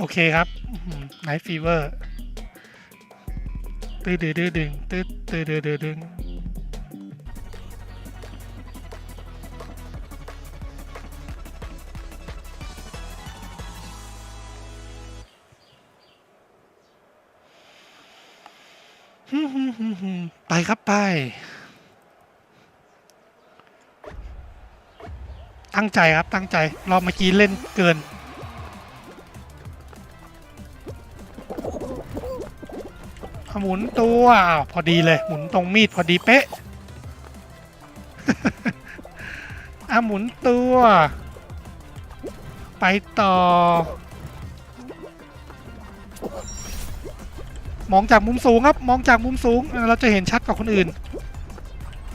โอเคครับไนท์ฟีเวอร์ตื้อดื้อดื้อดึงตื้อตื้อดื้อดื้อดึงไปครับไป ตั้งใจครับตั้งใจ รอบเมื่อกี้เล่นเกิน หมุนตัวอ้าวพอดีเลยหมุนตรงมีดพอดีเป๊ะอะหมุนตัว ไปต่อ มองจากมุมสูงครับ มองจากมุมสูงเราจะเห็นชัดกว่าคนอื่น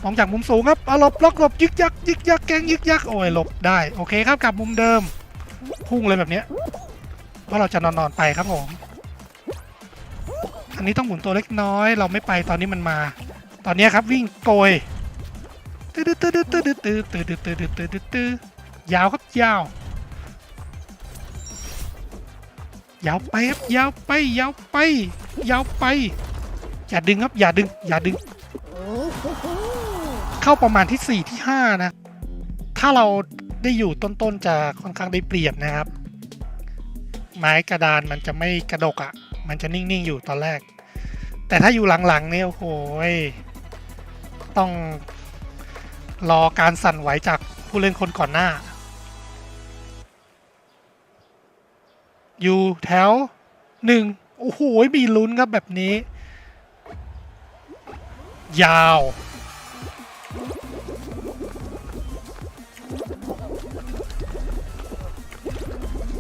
มองจากมุมสูงครับเอาหลบล็อกหลบยึกยักยึกยักแกงยึกยักโอ้ยหลบได้โอเคครับกลับมุมเดิมพุ่งเลยแบบนี้เพราะเราจะนอนนอนไปครับผม อันนี้ต้องหมุนตัวเล็กน้อย เราไม่ไปตอนนี้มันมา ตอนนี้ครับวิ่งโกยตื้อตื้อตื้อตื้อตื้อตื้อตื้อตื้อตื้อตื้อตื้อตื้อยาวครับยาวยาวไปครับยาวไปยาวไปยาวไป อย่าดึงครับอย่าดึงอย่าดึง เข้าประมาณที่ 4 ที่ 5 นะ ถ้าเราได้อยู่ต้นๆจะค่อนข้างได้เปรียบนะครับ ไม้กระดานมันจะไม่กระดกอะ่ะ มันจะนิ่งๆอยู่ตอนแรก แต่ถ้าอยู่หลังๆเนี่ยโอ้โหยต้องรอการสั่นไหวจากผู้เล่นคนก่อนหน้า อยู่แถวหนึ่งโอ้โหยมีลุ้นครับแบบนี้ ยาว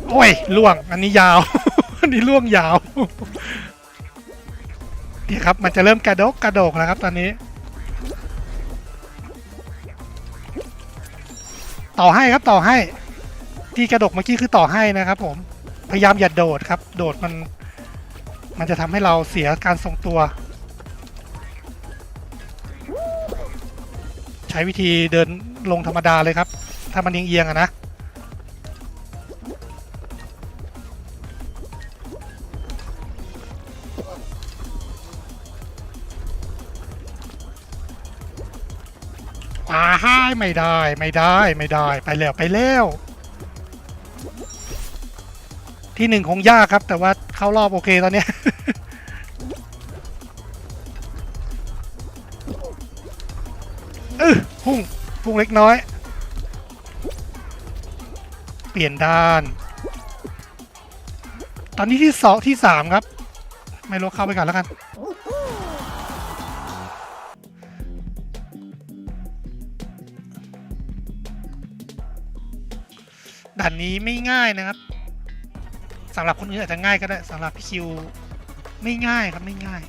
โอ้ยล่วงอันนี้ยาว นนี้ล่วงยาวนี่ครับมันจะเริ่มกระดกกระโดกแล้วครับตอนนี้ ต่อให้ครับต่อให้ ที่กระดกเมื่อกี้คือต่อให้นะครับ ผมพยายามอย่าโดดครับ โดดมัน มันจะทำให้เราเสียการทรงตัว ใช้วิธีเดินลงธรรมดาเลยครับ ถ้ามันเอียงๆอะนะ อ่าห้ไม่ได้ไม่ได้ไม่ได้ไปแล้วไปแล้วที่หนึ่งคงยากครับ แต่ว่าเข้ารอบโอเคตอนนี้เออพุ่งพุ่งเล็กน้อย เปลี่ยนด้าน ตอนนี้ที่สองที่สามครับ ไม่รู้เข้าไปก่อนแล้วกัน ด่านนี้ไม่ง่ายนะครับสำหรับคนอื่นอาจจะง่ายก็ได้สำหรับพี่คิวไม่ง่ายครับไม่ง่าย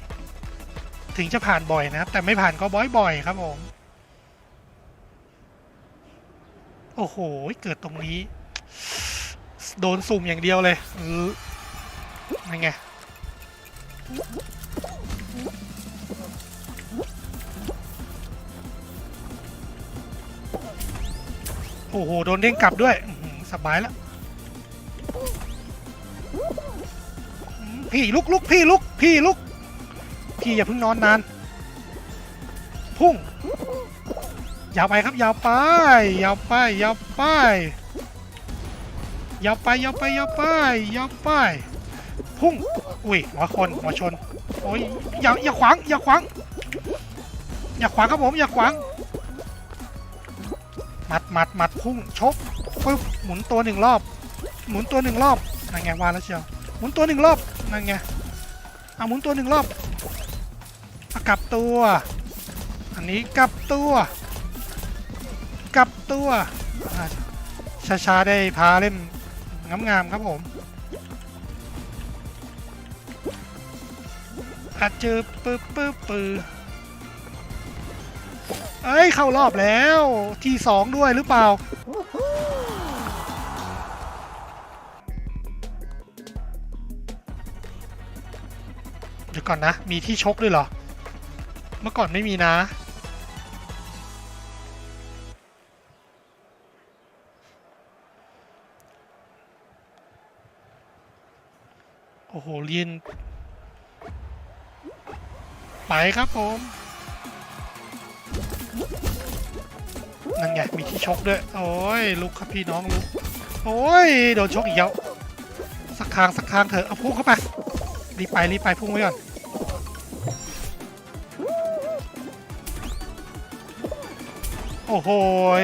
ถึงจะผ่านบ่อยนะครับ แต่ไม่ผ่านก็บ่อยๆครับผมโอ้โห เกิดตรงนี้ โดนสุ่มอย่างเดียวเลยเออยังไง โอ้โห โดนเด้งกลับด้วย บายแล้ว พี่ลุกลุกพี่ลุกพี่ลุก พี่อย่าเพิ่งนอนนาน พุ่ง ยาวไปครับยาวไปยาวไปยาวไปยาวไปยาวไปยาวไปยาวไป พุ่ง อุ้ยหัวคนหัวชน โอ้ยอย่าอย่าขวางอย่าขวาง อย่าขวางครับผมอย่าขวาง หมัดหมัดหมัดพุ่งชกปึ๊บหมุนตัวหนึ่งรอบ หมุนตัวหนึ่งรอบนั่นไงว่าแล้วเชียวหมุนตัวหนึ่งรอบนั่นไงเอาหมุนตัวหนึ่งรอบกลับตัว อันนี้กลับตัว กลับตัวช้าๆได้พาเล่นงามๆครับผมอาจเจอปึ๊บปึ๊บปึ๊บ เอ้ยเข้ารอบแล้วที่สองด้วยหรือเปล่า เดี๋ยวก่อนนะ มีที่ชกด้วยเหรอ เมื่อก่อนไม่มีนะ โอ้โหเรียนไปครับผม นั่นไง มีที่ชกด้วย โอ้ย ลุกครับพี่น้องลุก โอ้ย โดนชกอีกแล้ว สักทางสักทางเถอะ เอาพุ่งเข้าไป รีบไป รีบไป พุ่งไว้ก่อน โอ้โหย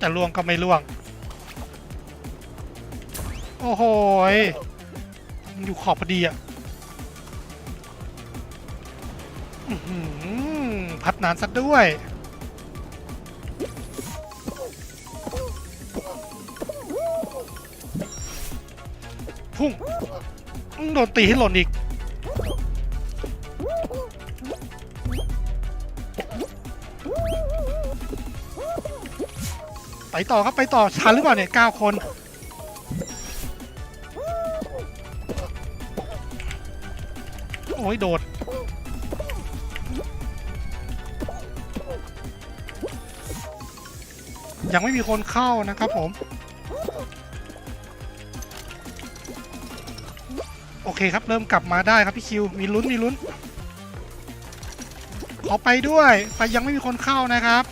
จะล่วงก็ไม่ล่วง โอ้โหยอยู่ขอบพอดีอะ อื้อหือพัดนานซะด้วย พุ่งโดนตีให้หล่นอีก ไปต่อครับ ไปต่อชันหรือเปล่าเนี่ยเก้าคนโอ้ยโดด ยังไม่มีคนเข้านะครับผม โอเคครับ เริ่มกลับมาได้ครับพี่คิว มีลุ้นมีลุ้น ขอไปด้วย ไปยังไม่มีคนเข้านะครับ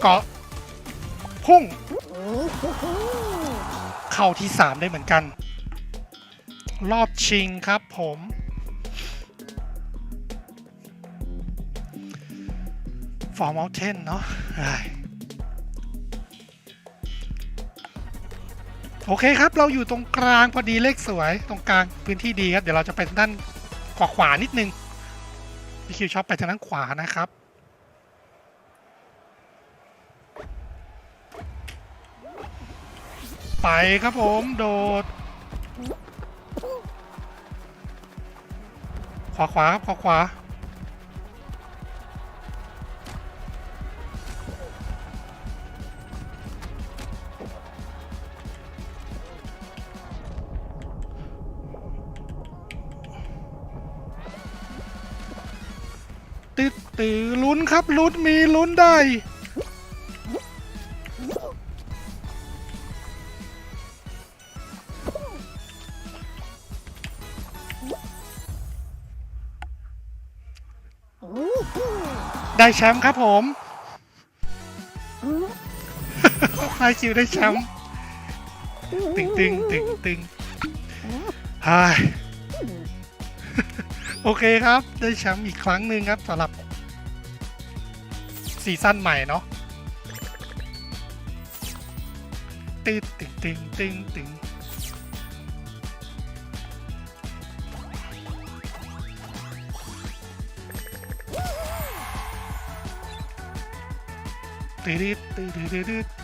เกาะ พุ่ง เข้าที่ 3 ได้เหมือนกัน รอบชิงครับผม อร์ม u ลเทนเนาะโอเคครับ เราอยู่ตรงกลางพอดีเลขสวยตรงกลางพื้นที่ดีครับ เดี๋ยวเราจะไปทางด้านขวาขวาๆนิดนึงพี่คิวชอบไปทางด้านขวานะครับ ไปครับผมโดด ขวาขวาครับขวาขวา ตือลุ้นครับลุ้นมีลุ้นได้ ได้แชมป์ครับผมไฮคิวได้แชมป์ตึงตึงตึงตึงฮายโอเคครับ ได้แชมป์อีกครั้งหนึ่งครับสำหรับ ซีซั่นใหม่เนาะตึ๊ดตึ๊งตึ๊งตึ๊งตึ๊งตึ๊ดตึ๊ดตึ๊ดตึ๊ด